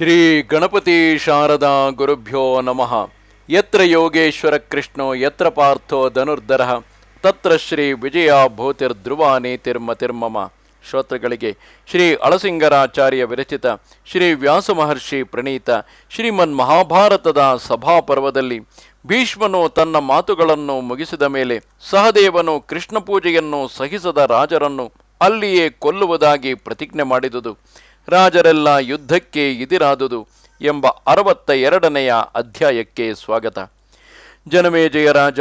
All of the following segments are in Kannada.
ಶ್ರೀ ಗಣಪತಿ ಶಾರದಾ ಗುರುಭ್ಯೋ ನಮಃ. ಯತ್ರ ಯೋಗೇಶ್ವರ ಕೃಷ್ಣೋ, ಯತ್ರ ಪಾರ್ಥೋ ಧನುರ್ಧರ, ತತ್ರ ಶ್ರೀ ವಿಜಯ ಭೂತಿರ್ಧ್ರುವ ನೀತಿರ್ಮತಿರ್ಮಮ ಶ್ರೋತೃಗಳಿಗೆ ಶ್ರೀ ಅಳಸಿಂಗರಾಚಾರ್ಯ ವಿರಚಿತ ಶ್ರೀ ವ್ಯಾಸ ಮಹರ್ಷಿ ಪ್ರಣೀತ ಶ್ರೀಮನ್ ಮಹಾಭಾರತದ ಸಭಾಪರ್ವದಲ್ಲಿ ಭೀಷ್ಮನು ತನ್ನ ಮಾತುಗಳನ್ನು ಮುಗಿಸಿದ ಮೇಲೆ ಸಹದೇವನು ಕೃಷ್ಣ ಪೂಜೆಯನ್ನು ಸಹಿಸದ ರಾಜರನ್ನು ಅಲ್ಲಿಯೇ ಕೊಲ್ಲುವುದಾಗಿ ಪ್ರತಿಜ್ಞೆ ಮಾಡಿದುದು. ರಾಜರೆಲ್ಲ ಯುದ್ಧಕ್ಕೆ ಇದಿರಾದುದು ಎಂಬ ಅರವತ್ತ ಎರಡನೆಯ ಅಧ್ಯಾಯಕ್ಕೆ ಸ್ವಾಗತ. ಜನಮೇಜಯ ರಾಜ.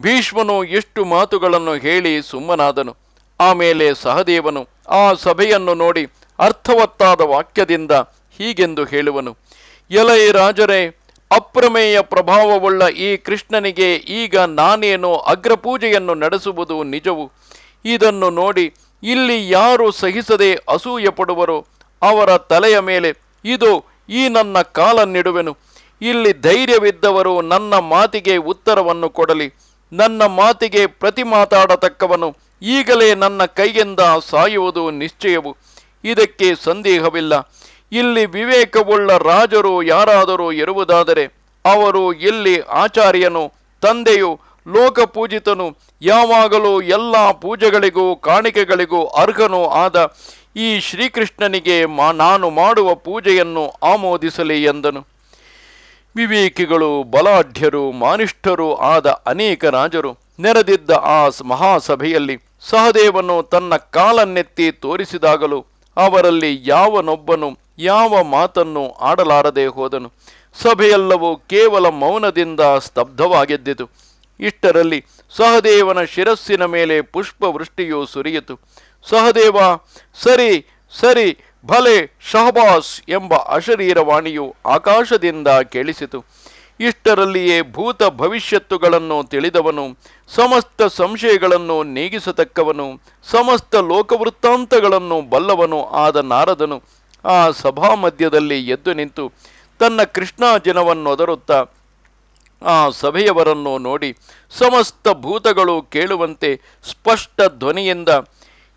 ಭೀಷ್ಮನು ಎಷ್ಟು ಮಾತುಗಳನ್ನು ಹೇಳಿ ಸುಮ್ಮನಾದನು. ಆಮೇಲೆ ಸಹದೇವನು ಆ ಸಭೆಯನ್ನು ನೋಡಿ ಅರ್ಥವತ್ತಾದ ವಾಕ್ಯದಿಂದ ಹೀಗೆಂದು ಹೇಳುವನು. ಎಲೈ ರಾಜರೇ, ಅಪ್ರಮೇಯ ಪ್ರಭಾವವುಳ್ಳ ಈ ಕೃಷ್ಣನಿಗೆ ಈಗ ನಾನೇನೋ ಅಗ್ರಪೂಜೆಯನ್ನು ನಡೆಸುವುದು ನಿಜವು? ಇದನ್ನು ನೋಡಿ ಇಲ್ಲಿ ಯಾರು ಸಹಿಸದೆ ಅಸೂಯೆ ಪಡುವರೋ ಅವರ ತಲೆಯ ಮೇಲೆ, ಇದು ಈ ನನ್ನ ಕಾಲನ್ನಿಡುವೆನು. ಇಲ್ಲಿ ಧೈರ್ಯವಿದ್ದವರು ನನ್ನ ಮಾತಿಗೆ ಉತ್ತರವನ್ನು ಕೊಡಲಿ. ನನ್ನ ಮಾತಿಗೆ ಪ್ರತಿ ಮಾತಾಡತಕ್ಕವನು ಈಗಲೇ ನನ್ನ ಕೈಯಿಂದ ಸಾಯುವುದು ನಿಶ್ಚಯವು. ಇದಕ್ಕೆ ಸಂದೇಹವಿಲ್ಲ. ಇಲ್ಲಿ ವಿವೇಕವುಳ್ಳ ರಾಜರು ಯಾರಾದರೂ ಇರುವುದಾದರೆ, ಅವರು ಇಲ್ಲಿ ಆಚಾರ್ಯನು, ತಂದೆಯು ಲೋಕಪೂಜಿತನು. ಯಾವಾಗಲೂ ಎಲ್ಲ ಪೂಜೆಗಳಿಗೂ, ಕಾಣಿಕೆಗಳಿಗೂ ಅರ್ಹನೂ ಆದ ಈ ಶ್ರೀಕೃಷ್ಣನಿಗೆ ಮಾ, ನಾನು ಮಾಡುವ ಪೂಜೆಯನ್ನು ಆಮೋದಿಸಲಿ ಎಂದನು. ವಿವೇಕಿಗಳು, ಬಲಾಢ್ಯರು, ಮಾನಿಷ್ಠರು ಆದ ಅನೇಕ ರಾಜರು ನೆರೆದಿದ್ದ ಆ ಮಹಾಸಭೆಯಲ್ಲಿ ಸಹದೇವನು ತನ್ನ ಕಾಲನ್ನೆತ್ತಿ ತೋರಿಸಿದಾಗಲೂ ಅವರಲ್ಲಿ ಯಾವನೊಬ್ಬನು ಯಾವ ಮಾತನ್ನು ಆಡಲಾರದೆ ಹೋದನು. ಸಭೆಯೆಲ್ಲವೂ ಕೇವಲ ಮೌನದಿಂದ ಸ್ತಬ್ಧವಾಗಿದ್ದಿತು. ಇಷ್ಟರಲ್ಲಿ ಸಹದೇವನ ಶಿರಸ್ಸಿನ ಮೇಲೆ ಪುಷ್ಪವೃಷ್ಟಿಯು ಸುರಿಯಿತು. ಸಹದೇವ, ಸರಿ ಸರಿ, ಭಲೆ, ಶಹಬಾಸ್ ಎಂಬ ಅಶರೀರವಾಣಿಯು ಆಕಾಶದಿಂದ ಕೇಳಿಸಿತು. ಇಷ್ಟರಲ್ಲಿಯೇ ಭೂತ ಭವಿಷ್ಯತ್ತುಗಳನ್ನು ತಿಳಿದವನು, ಸಮಸ್ತ ಸಂಶಯಗಳನ್ನು ನೀಗಿಸತಕ್ಕವನು, ಸಮಸ್ತ ಲೋಕವೃತ್ತಾಂತಗಳನ್ನು ಬಲ್ಲವನು ಆದ ನಾರದನು. ಆ ಸಭಾ ಮಧ್ಯದಲ್ಲಿ ಎದ್ದು ನಿಂತು ತನ್ನ ಕೃಷ್ಣಾಜಿನವನ್ನೊದರುತ್ತಾ ಆ ಸಭೆಯವರನ್ನು ನೋಡಿ ಸಮಸ್ತ ಭೂತಗಳು ಕೇಳುವಂತೆ ಸ್ಪಷ್ಟ ಧ್ವನಿಯಿಂದ,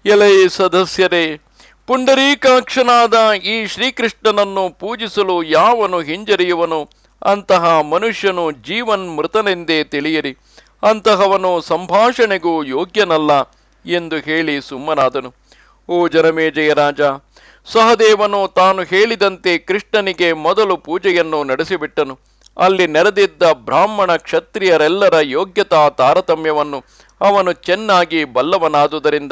ಎಲೈ ಸದಸ್ಯರೇ, ಪುಂಡರೀಕಾಕ್ಷನಾದ ಈ ಶ್ರೀಕೃಷ್ಣನನ್ನು ಪೂಜಿಸಲು ಯಾವನು ಹಿಂಜರಿಯುವನು? ಅಂತಹ ಮನುಷ್ಯನು ಜೀವನ್ ಮೃತನೆಂದೇ ತಿಳಿಯಿರಿ. ಅಂತಹವನು ಸಂಭಾಷಣೆಗೂ ಯೋಗ್ಯನಲ್ಲ ಎಂದು ಹೇಳಿ ಸುಮ್ಮನಾದನು. ಓ ಜನಮೇಜಯ ರಾಜ, ಸಹದೇವನು ತಾನು ಹೇಳಿದಂತೆ ಕೃಷ್ಣನಿಗೆ ಮೊದಲು ಪೂಜೆಯನ್ನು ನಡೆಸಿಬಿಟ್ಟನು. ಅಲ್ಲಿ ನೆರೆದಿದ್ದ ಬ್ರಾಹ್ಮಣ ಕ್ಷತ್ರಿಯರೆಲ್ಲರ ಯೋಗ್ಯತಾ ತಾರತಮ್ಯವನ್ನು ಅವನು ಚೆನ್ನಾಗಿ ಬಲ್ಲವನಾದುದರಿಂದ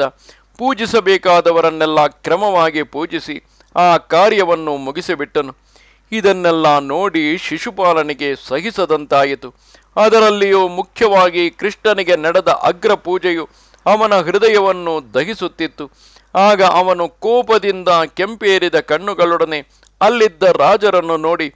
ಪೂಜಿಸಬೇಕಾದವರನ್ನೆಲ್ಲ ಕ್ರಮವಾಗಿ ಪೂಜಿಸಿ ಆ ಕಾರ್ಯವನ್ನು ಮುಗಿಸಿಬಿಟ್ಟನು. ಇದನ್ನೆಲ್ಲ ನೋಡಿ ಶಿಶುಪಾಲನಿಗೆ ಸಹಿಸದಂತಾಯಿತು. ಅದರಲ್ಲಿಯೂ ಮುಖ್ಯವಾಗಿ ಕೃಷ್ಣನಿಗೆ ನಡೆದ ಅಗ್ರ ಪೂಜೆಯು ಅವನ ಹೃದಯವನ್ನು ದಹಿಸುತ್ತಿತ್ತು. ಆಗ ಅವನು ಕೋಪದಿಂದ ಕೆಂಪೇರಿದ ಕಣ್ಣುಗಳೊಡನೆ ಅಲ್ಲಿದ್ದ ರಾಜರನ್ನು ನೋಡಿ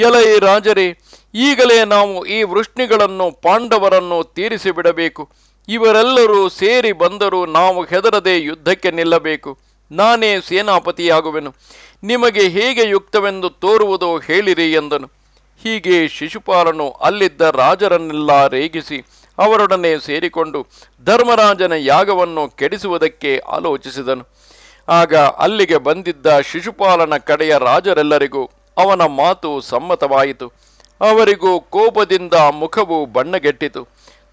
ಎಲೈ ರಾಜರೇ, ಈಗಲೇ ನಾವು ಈ ವೃಷ್ಣಿಗಳನ್ನು, ಪಾಂಡವರನ್ನು ತೀರಿಸಿ ಬಿಡಬೇಕು ಇವರೆಲ್ಲರೂ ಸೇರಿ ಬಂದರೂ ನಾವು ಹೆದರದೆ ಯುದ್ಧಕ್ಕೆ ನಿಲ್ಲಬೇಕು. ನಾನೇ ಸೇನಾಪತಿಯಾಗುವೆನು. ನಿಮಗೆ ಹೇಗೆ ಯುಕ್ತವೆಂದು ತೋರುವುದೋ ಹೇಳಿರಿ ಎಂದನು. ಹೀಗೆ ಶಿಶುಪಾಲನು ಅಲ್ಲಿದ್ದ ರಾಜರನ್ನೆಲ್ಲ ರೇಗಿಸಿ ಅವರೊಡನೆ ಸೇರಿಕೊಂಡು ಧರ್ಮರಾಜನ ಯಾಗವನ್ನು ಕೆಡಿಸುವುದಕ್ಕೆ ಆಲೋಚಿಸಿದನು. ಆಗ ಅಲ್ಲಿಗೆ ಬಂದಿದ್ದ ಶಿಶುಪಾಲನ ಕಡೆಯ ರಾಜರೆಲ್ಲರಿಗೂ ಅವನ ಮಾತು ಸಮ್ಮತವಾಯಿತು. ಅವರಿಗೂ ಕೋಪದಿಂದ ಮುಖವು ಬಣ್ಣಗೆಟ್ಟಿತು.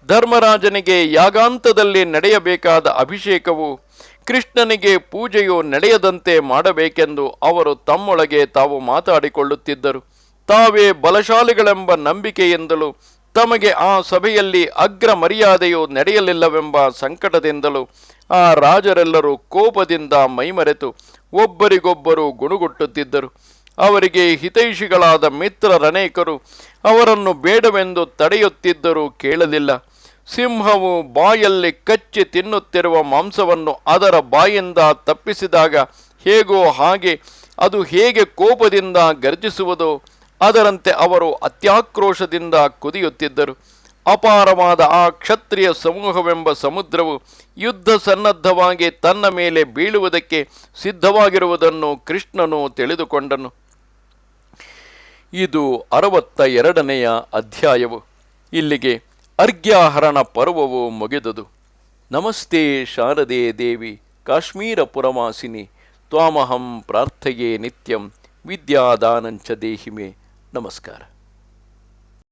ಧರ್ಮರಾಜನಿಗೆ ಯಾಗಾಂತದಲ್ಲಿ ನಡೆಯಬೇಕಾದ ಅಭಿಷೇಕವು ಕೃಷ್ಣನಿಗೆ ಪೂಜೆಯು ನಡೆಯದಂತೆ ಮಾಡಬೇಕೆಂದು ಅವರು ತಮ್ಮೊಳಗೆ ತಾವು ಮಾತಾಡಿಕೊಳ್ಳುತ್ತಿದ್ದರು. ತಾವೇ ಬಲಶಾಲಿಗಳೆಂಬ ನಂಬಿಕೆಯಿಂದಲೂ ತಮಗೆ ಆ ಸಭೆಯಲ್ಲಿ ಅಗ್ರ ಮರ್ಯಾದೆಯು ನಡೆಯಲಿಲ್ಲವೆಂಬ ಸಂಕಟದಿಂದಲೂ ಆ ರಾಜರೆಲ್ಲರೂ ಕೋಪದಿಂದ ಮೈಮರೆತು. ಒಬ್ಬರಿಗೊಬ್ಬರು ಗುಣುಗುಟ್ಟುತ್ತಿದ್ದರು. ಅವರಿಗೆ ಹಿತೈಷಿಗಳಾದ ಮಿತ್ರರನೇಕರು ಅವರನ್ನು ಬೇಡವೆಂದು ತಡೆಯುತ್ತಿದ್ದರೂ ಕೇಳಲಿಲ್ಲ. ಸಿಂಹವು ಬಾಯಲ್ಲಿ ಕಚ್ಚಿ ತಿನ್ನುತ್ತಿರುವ ಮಾಂಸವನ್ನು ಅದರ ಬಾಯಿಂದ ತಪ್ಪಿಸಿದಾಗ ಹೇಗೋ ಹಾಗೆ ಅದು ಹೇಗೆ ಕೋಪದಿಂದ ಗರ್ಜಿಸುವುದೋ ಅದರಂತೆ ಅವರು ಅತ್ಯಾಕ್ರೋಶದಿಂದ ಕುದಿಯುತ್ತಿದ್ದರು. ಅಪಾರವಾದ ಆ ಕ್ಷತ್ರಿಯ ಸಮೂಹವೆಂಬ ಸಮುದ್ರವು ಯುದ್ಧ ಸನ್ನದ್ಧವಾಗಿ ತನ್ನ ಮೇಲೆ ಬೀಳುವುದಕ್ಕೆ ಸಿದ್ಧವಾಗಿರುವುದನ್ನು ಕೃಷ್ಣನು ತಿಳಿದುಕೊಂಡನು. ಇದು ಅರವತ್ತ ಎರಡನೆಯ ಅಧ್ಯಾಯವು. ಇಲ್ಲಿಗೆ ಅರ್ಘ್ಯಾಹರಣ ಪರ್ವವು ಮುಗಿದುದು. ನಮಸ್ತೆ ಶಾರದೆ ದೇವಿ ಕಾಶ್ಮೀರ ಪುರವಾಸಿನಿ ತ್ವಾಮಹಂ ಪ್ರಾರ್ಥಯೇ ನಿತ್ಯಂ, ವಿದ್ಯಾದಾನಂಚ ದೇಹಿಮೆ. ನಮಸ್ಕಾರ.